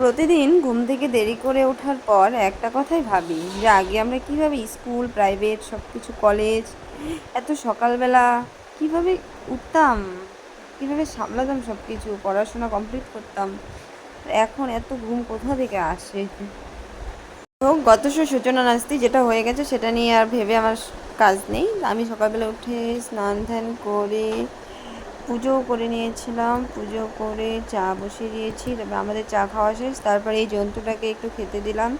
প্রতিদিন ঘুম থেকে দেরি করে ওঠার পর একটা কথাই ভাবি যে, আগে আমরা কীভাবে স্কুল, প্রাইভেট সব কিছু কলেজ, এত সকালবেলা কীভাবে উঠতাম, কীভাবে সামলাতাম সব কিছু পড়াশোনা কমপ্লিট করতাম এখন এত ঘুম কোথা থেকে আসে? তো গত সূচনা নাস্তি যেটা হয়ে গেছে সেটা নিয়ে আর ভেবে আমার কাজ নেই। আমি সকালবেলা উঠে স্নান ধ্যান করে পুজো করে নিয়েছিলাম, পুজো করে চা বসিয়ে দিয়েছি, তারপর আমাদের চা খাওয়া শেষ, তারপরে এই জন্তুটাকে একটু খেতে দিলাম।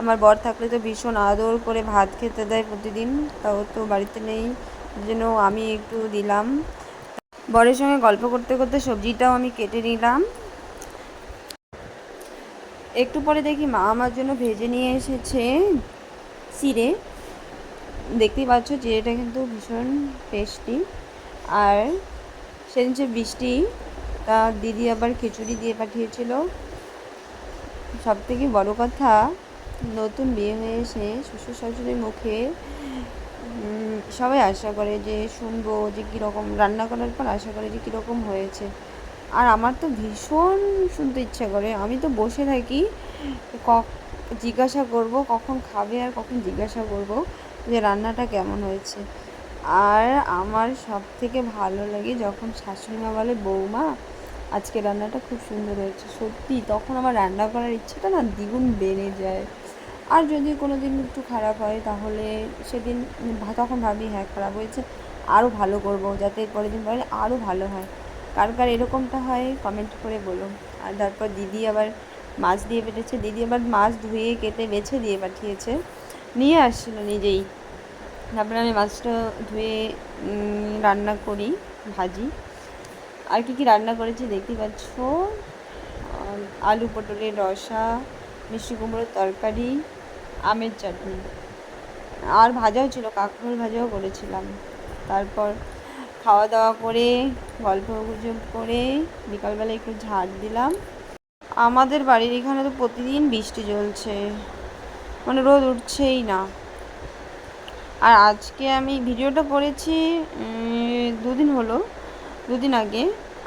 আমার বর থাকলে তো ভীষণ আদর করে ভাত খেতে দেয় প্রতিদিন, তাও তো বাড়িতে নেই জন্য আমি একটু দিলাম। বরের সঙ্গে গল্প করতে করতে সবজিটাও আমি কেটে নিলাম। একটু পরে দেখি মা আমার জন্য ভেজে নিয়ে এসেছে চিড়ে। দেখতেই পাচ্ছ, চিড়েটা কিন্তু ভীষণ টেস্টি আর সেদিন যে বৃষ্টি তা দিদি আবার খিচুড়ি দিয়ে পাঠিয়েছিল। সব থেকে বড়ো কথা, নতুন বিয়ে হয়ে এসে শ্বশুর শাশুড়ির মুখে সবাই আশা করে যে শুনব যে কীরকম, রান্না করার পর আশা করে যে কীরকম হয়েছে। আর আমার তো ভীষণ শুনতে ইচ্ছা করে, আমি তো বসে থাকি, ক, জিজ্ঞাসা করব কখন খাবে আর কখন জিজ্ঞাসা করব যে রান্নাটা কেমন হয়েছে। আর আমার সব থেকে ভালো লাগে যখন শাশুড়ি মা বলে, বৌমা, আজকে রান্নাটা খুব সুন্দর হয়েছে। সত্যি, তখন আমার রান্না করার ইচ্ছেটা না দ্বিগুণ বেড়ে যায়। আর যদি কোনো দিন একটু খারাপ হয়, তাহলে সেদিন তখন ভাবি হ্যাঁ খারাপ হয়েছে আরও ভালো করব। যাতে পরের দিন পরে আরও ভালো হয়। কার কার এরকমটা হয় কমেন্ট করে বলো আর তারপর দিদি আবার মাছ দিয়ে পেটেছে দিদি আবার মাছ ধুয়ে, কেটে, বেছে দিয়ে পাঠিয়েছে। নিয়ে আসছিল নিজেই। তারপরে আমি মাছটা ধুয়ে রান্না করি, ভাজি। আর কি কি রান্না করেছি দেখতে পাচ্ছ? আলু পটলের রসা, মিষ্টি কুমড়োর তরকারি, আমের চাটনি। আর ভাজাও ছিল, কাঁকরোল ভাজাও করেছিলাম। তারপর খাওয়া দাওয়া করে, গল্প গুজব করে বিকালবেলা একটু ঝাড় দিলাম। আমাদের বাড়ির এখানে তো প্রতিদিন বৃষ্টি চলছে মানে রোদ উঠছেই না। আর আজকে আমি ভিডিওটা করেছি দুদিন হলো, দুদিন আগে।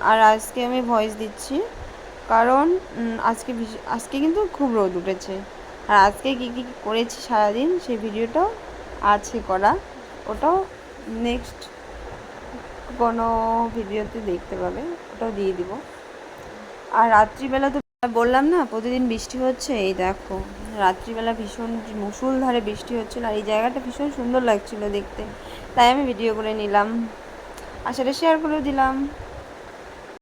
আর আজকে আমি ভয়েস দিচ্ছি, কারণ আজকে আজকে কিন্তু খুব রোদ উঠেছে। আর আজকে কী কী করেছি সারাদিন, সেই ভিডিওটাও আছে করা। ওটাও নেক্সট কোনো ভিডিওতে দেখতে পাবে, ওটাও দিয়ে দিব। আর রাত্রিবেলা তো বললাম না, প্রতিদিন বৃষ্টি হচ্ছে, এই দেখো। রাত্রিবেলা ভীষণ মুসুলধারে বৃষ্টি হচ্ছিল, আর এই জায়গাটা ভীষণ সুন্দর লাগছিল দেখতে। তাই আমি ভিডিও করে নিলাম। আর সেটা শেয়ার করে দিলাম।